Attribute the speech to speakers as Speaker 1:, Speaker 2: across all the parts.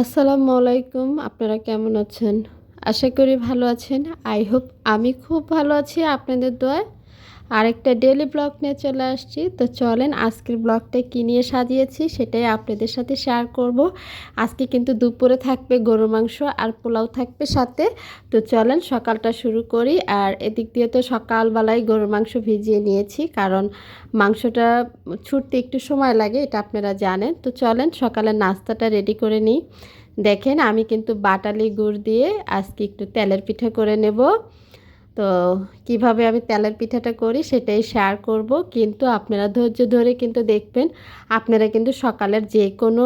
Speaker 1: আসসালামু আলাইকুম, আপনারা কেমন আছেন? আশা করি ভালো আছেন। আই হোপ আমি খুব ভালো আছি, আপনাদের দোয়ায়। আরেকটা ডেলি ব্লগ নিয়ে চলে আসছি। তো চলেন আজকের ব্লগটা কী নিয়ে সাজিয়েছি সেটাই আপনাদের সাথে শেয়ার করব। আজকে কিন্তু দুপুরে থাকবে গরুর মাংস আর পোলাও থাকবে সাথে। তো চলেন সকালটা শুরু করি। আর এদিক দিয়ে তো সকালবেলায় গরুর মাংস ভিজিয়ে নিয়েছি কারণ মাংসটা ছুটতে একটু সময় লাগে, এটা আপনারা জানেন। তো চলেন সকালের নাস্তাটা রেডি করে নিই। দেখেন আমি কিন্তু বাটালি গুড় দিয়ে আজকে একটু তেলের পিঠা করে নেব। তো কীভাবে আমি তেলের পিঠাটা করি সেটাই শেয়ার করব। কিন্তু আপনারা ধৈর্য ধরে কিন্তু দেখবেন, আপনারা কিন্তু সকালের যে কোনো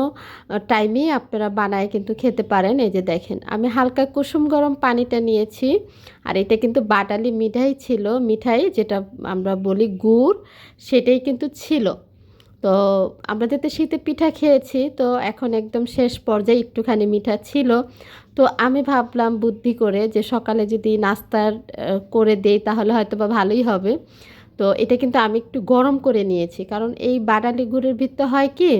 Speaker 1: টাইমেই আপনারা বানায় কিন্তু খেতে পারেন। এই যে দেখেন, আমি হালকা কুসুম গরম পানিটা নিয়েছি। আর এটা কিন্তু বাটালি মিঠাই ছিল, মিঠাই যেটা আমরা বলি গুড়, সেটাই কিন্তু ছিল। তো আমরা যেতে শীতে পিঠা খেয়েছি, তো এখন একদম শেষ পর্যায়ে একটুখানি মিঠা ছিল। তো আমি ভাবলাম বুদ্ধি করে যে সকালে যদি নাস্তার করে দেই তাহলে হয়তো বা ভালোই হবে। তো এটা কিন্তু আমি একটু গরম করে নিয়েছি, কারণ এই বাটালি গুড়ের ভিত্তে হয় কি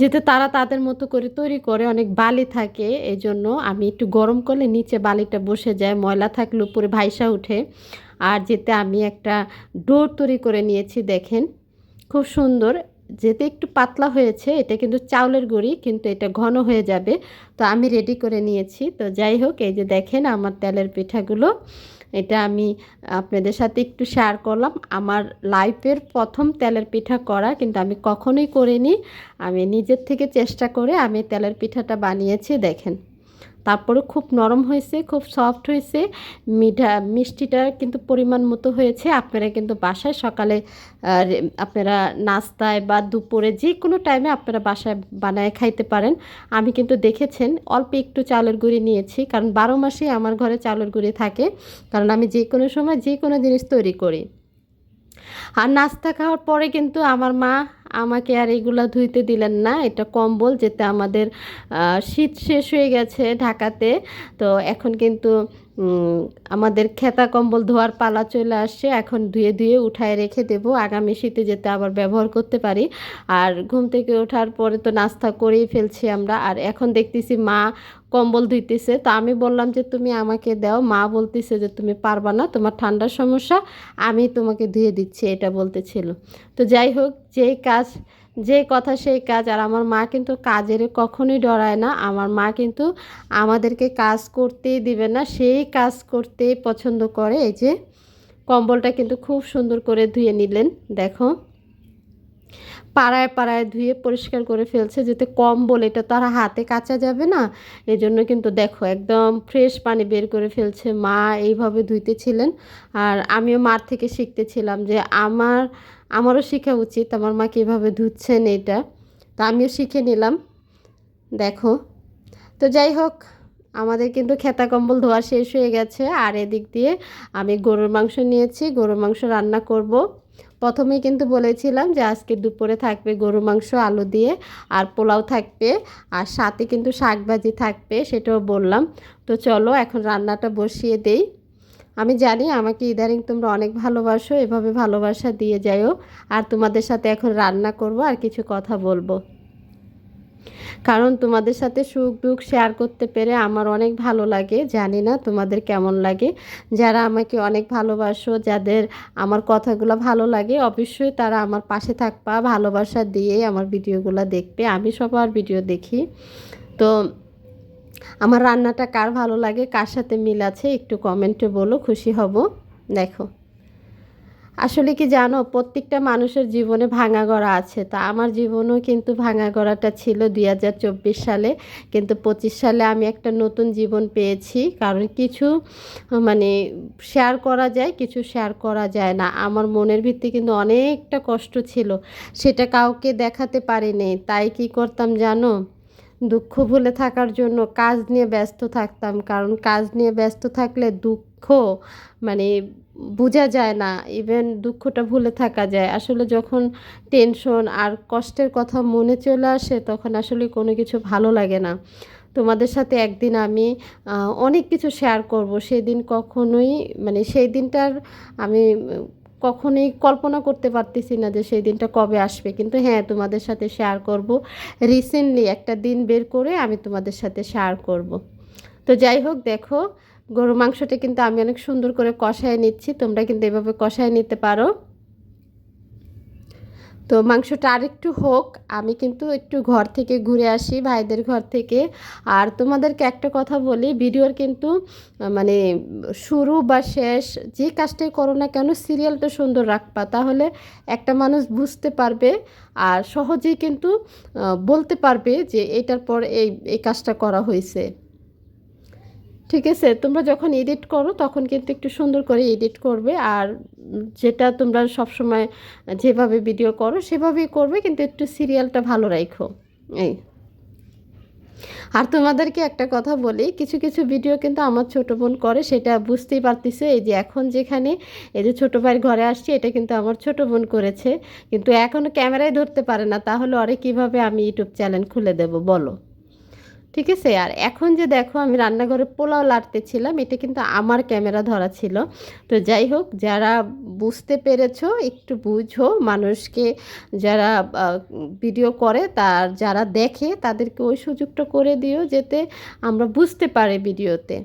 Speaker 1: যেতে তারা তাদের মতো করে তৈরি করে, অনেক বালি থাকে এই জন্য আমি একটু গরম করলে নিচে বালিটা বসে যায়, ময়লা থাকলে উপরে ভাইসা উঠে আর যেতে আমি একটা ডোর তৈরি করে নিয়েছি, দেখেন। খুব সুন্দর। যেতে একটু পাতলা হয়েছে, এটা কিন্তু চাউলের গুঁড়ি, কিন্তু এটা ঘন হয়ে যাবে। তো আমি রেডি করে নিয়েছি। তো যাই হোক, এই যে দেখেন আমার তেলের পিঠাগুলো, এটা আমি আপনাদের সাথে একটু শেয়ার করলাম। আমার লাইফের প্রথম তেলের পিঠা করা, কিন্তু আমি কখনোই করিনি। আমি নিজের থেকে চেষ্টা করে আমি তেলের পিঠাটা বানিয়েছি, দেখেন। তারপরে খুব নরম হয়েছে, খুব সফট হয়েছে। মিঠা, মিষ্টিটা কিন্তু পরিমাণ মতো হয়েছে। আপনারা কিন্তু বাসায় সকালে আপনারা নাস্তায় বা দুপুরে যে কোনো টাইমে আপনারা বাসায় বানায় খাইতে পারেন। আমি কিন্তু দেখেছেন, অল্প একটু চালের গুঁড়ি নিয়েছি, কারণ বারো মাসেই আমার ঘরে চালের গুঁড়ি থাকে। কারণ আমি যে কোনো সময় যে কোনো জিনিস তৈরি করি। আর নাস্তা খাওয়ার পরে কিন্তু আমার মা আমাকে আর এগুলা ধুইতে দিলেন না। এটা কম্বল যেতে আমাদের শীত শেষ হয়ে গেছে ঢাকাতে। তো এখন কিন্তু আমাদের খেতা কম্বল ধোয়ার পালা চলে আসছে। এখন ধুয়ে ধুয়ে উঠায় রেখে দেব। আগামী শীতে যেতে আবার ব্যবহার করতে পারি। আর ঘুম থেকে ওঠার পরে তো নাস্তা করেই ফেলছি আমরা। আর এখন দেখতেছি মা কম্বল ধুইতেছে। তো আমি বললাম যে, তুমি আমাকে দাও। মা বলতেছে যে, তুমি পারবা না, তোমার ঠান্ডার সমস্যা, আমি তোমাকে ধুয়ে দিচ্ছি। এটা বলতেছিল। তো যাই হোক, যেই কাজ যে কথা সেই কাজ, আর আমার মা কিন্তু কাজের কখনোই ডরায় না। আমার মা কিন্তু আমাদেরকে কাজ করতেই দিবে না, সেই কাজ করতেই পছন্দ করে। এই যে কম্বলটা কিন্তু খুব সুন্দর করে ধুয়ে নিলেন, দেখো। পাড়ায় পাড়ায় ধুয়ে পরিষ্কার করে ফেলছে যাতে কম্বল এটা তো আর হাতে কাচা যাবে না। এই জন্য কিন্তু দেখো, একদম ফ্রেশ পানি বের করে ফেলছে মা এইভাবে ধুইতেছিলেন আর আমিও মার থেকে শিখতেছিলাম যে আমার, আমারও শেখা উচিত। আমার মা কীভাবে ধুচ্ছেন এটা। তা আমিও শিখে নিলাম। দেখো। তো যাই হোক, আমাদের কিন্তু খেতা কম্বল ধোয়া শেষ হয়ে গেছে। আর এদিক দিয়ে আমি গরুর মাংস নিয়েছি। গরুর মাংস রান্না করব। প্রথমেই কিন্তু বলেছিলাম যে আজকে দুপুরে থাকবে গরু মাংস, আলু দিয়ে আর পোলাও থাকবে আর সাথে কিন্তু শাকভাজি থাকবে সেটাও বললাম। তো চলো এখন রান্নাটা বসিয়ে দেই। আমি জানি আমাকে ইদানিং তোমরা অনেক ভালোবাসো, এভাবে ভালোবাসা দিয়ে যাইও। আর তোমাদের সাথে এখন রান্না করব আর কিছু কথা বলব। কারণ তোমাদের সাথে সুখ দুঃখ শেয়ার করতে পেরে আমার অনেক ভালো লাগে, জানি না তোমাদের কেমন লাগে। যারা আমাকে অনেক ভালোবাসো, যাদের আমার কথাগুলো ভালো লাগে, অবশ্যই তারা আমার পাশে থাকবা, ভালোবাসা দিয়ে আমার ভিডিওগুলো দেখবে। আমি সবার ভিডিও দেখি। তো আমার রান্নাটা কার ভালো লাগে, কার সাথে মিল আছে একটু কমেন্টে বলো, খুশি হব। দেখো। আসলে কি জানো, প্রত্যেকটা মানুষের জীবনে ভাঙা গড়া আছে। তা আমার জীবনেও কিন্তু ভাঙা গড়াটা ছিল দুই হাজার চব্বিশ সালে। কিন্তু পঁচিশ সালে আমি একটা নতুন জীবন পেয়েছি। কারণ কিছু মানে শেয়ার করা যায়, কিছু শেয়ার করা যায় না। আমার মনের ভিত্তি কিন্তু অনেকটা কষ্ট ছিল। সেটা কাউকে দেখাতে পারিনি। তাই কি করতাম জানো? দুঃখ ভুলে থাকার জন্য কাজ নিয়ে ব্যস্ত থাকতাম। কারণ কাজ নিয়ে ব্যস্ত থাকলে দুঃখ মানে বোঝা যায় না ইভেন দুঃখটা ভুলে থাকা যায়। আসলে যখন টেনশন আর কষ্টের কথা মনে চলে আসে, তখন আসলে কোনো কিছু ভালো লাগে না। তোমাদের সাথে একদিন আমি অনেক কিছু শেয়ার করব। সেদিন কখনোই মানে সেই দিনটার আমি, কখনোই কল্পনা করতে পারতেছি না যে সেই দিনটা কবে আসবে। কিন্তু হ্যাঁ তোমাদের সাথে শেয়ার করব। রিসেন্টলি একটা দিন বের করে আমি তোমাদের সাথে শেয়ার করব। তো যাই হোক, দেখো গরু মাংসটা কিন্তু আমি অনেক সুন্দর করে কষায় নিচ্ছি। তোমরা কিন্তু এভাবে কষায় নিতে পারো। তো মাংসটা আরেকটু হোক, আমি কিন্তু একটু ঘর থেকে ঘুরে আসি, ভাইদের ঘর থেকে। আর তোমাদেরকে একটা কথা বলি, ভিডিওর কিন্তু মানে শুরু বা শেষ যে কাজটাই করো না কেন, সিরিয়ালটা সুন্দর রাখবা। তাহলে একটা মানুষ বুঝতে পারবে আর সহজেই কিন্তু বলতে পারবে যে এটার পর এই এই কাজটা করা হয়েছে। ঠিক আছে, তোমরা যখন এডিট করো তখন কিন্তু একটু সুন্দর করে এডিট করবে আর যেটা তোমরা সবসময় যেভাবে ভিডিও করো সেভাবেই করবে কিন্তু একটু সিরিয়ালটা ভালো রাখো এই। আর তোমাদেরকে একটা কথা বলি, কিছু কিছু ভিডিও কিন্তু আমার ছোটো বোন করে, সেটা বুঝতেই পারতেছে, এই যে এখন যেখানে এই যে ছোটো ভাইয়ের ঘরে আসছি, এটা কিন্তু আমার ছোটো বোন করেছে, কিন্তু এখনও ক্যামেরায় ধরতে পারে না, তাহলে অরে কীভাবে আমি ইউটিউব চ্যানেল খুলে দেব, বলো? ঠিক আছে? আর এখন যে দেখো, আমি রান্নাঘরে পোলাও লাড়তেছিলাম এটা কিন্তু আমার ক্যামেরা ধরা ছিল। তো যাই হোক, যারা বুঝতে পেরেছ, একটু বুঝো মানুষকে, যারা ভিডিও করে, তার যারা দেখে, তাদেরকে ওই সুযোগটা করে দিও, যেতে আমরা বুঝতে পারি ভিডিওতে।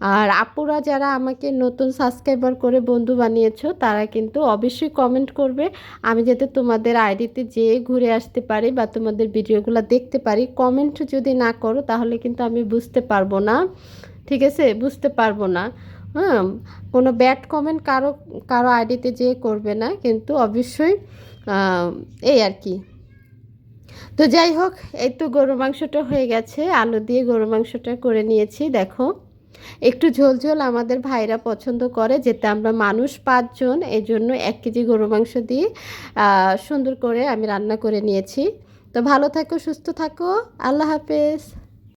Speaker 1: আর আপুরা যারা আমাকে নতুন সাবস্ক্রাইবার করে বন্ধু বানিয়েছো, তারা কিন্তু অবশ্যই কমেন্ট করবে। আমি যাতে তোমাদের আইডিতে যেয়ে ঘুরে আসতে পারি বা তোমাদের ভিডিওগুলো দেখতে পারি কমেন্ট যদি না করো, তাহলে কিন্তু আমি বুঝতে পারব না। ঠিক আছে? বুঝতে পারব না। হ্যাঁ কোনো ব্যাড কমেন্ট কারও কারও আইডিতে যেয়ে করবে না, কিন্তু অবশ্যই এই আর কি। তো যাই হোক, এই তো গরু মাংসটা হয়ে গেছে। আলু দিয়ে গরু মাংসটা করে নিয়েছি, দেখো। একটু ঝোল ঝোল আমাদের ভাইরা পছন্দ করে, যেতে আমরা মানুষ পাঁচজন এই জন্য এক কেজি গরু মাংস দিয়ে সুন্দর করে আমি রান্না করে নিয়েছি। তো ভালো থাকো, সুস্থ থাকো, আল্লাহ হাফেজ।